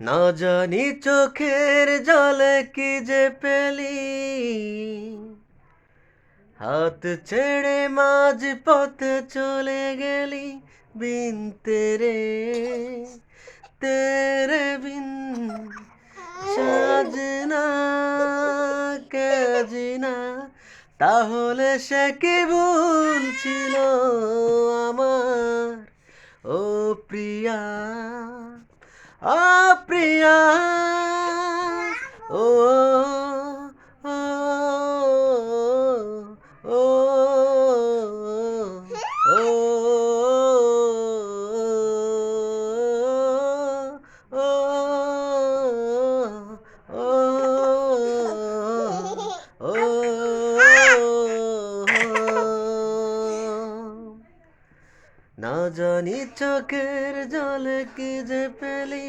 না জানি চোখের জলে কি যে পেলি। হাত ছেড়ে মাঝ পথে চলে গেলি বিন তেরে তেরে বিন। সাজনা কে জিনা তাহলে সে কি ভুল আমার? ও প্রিয়া ও প্রিয়া ও না জানি চোখের জলে কি যে পেলি।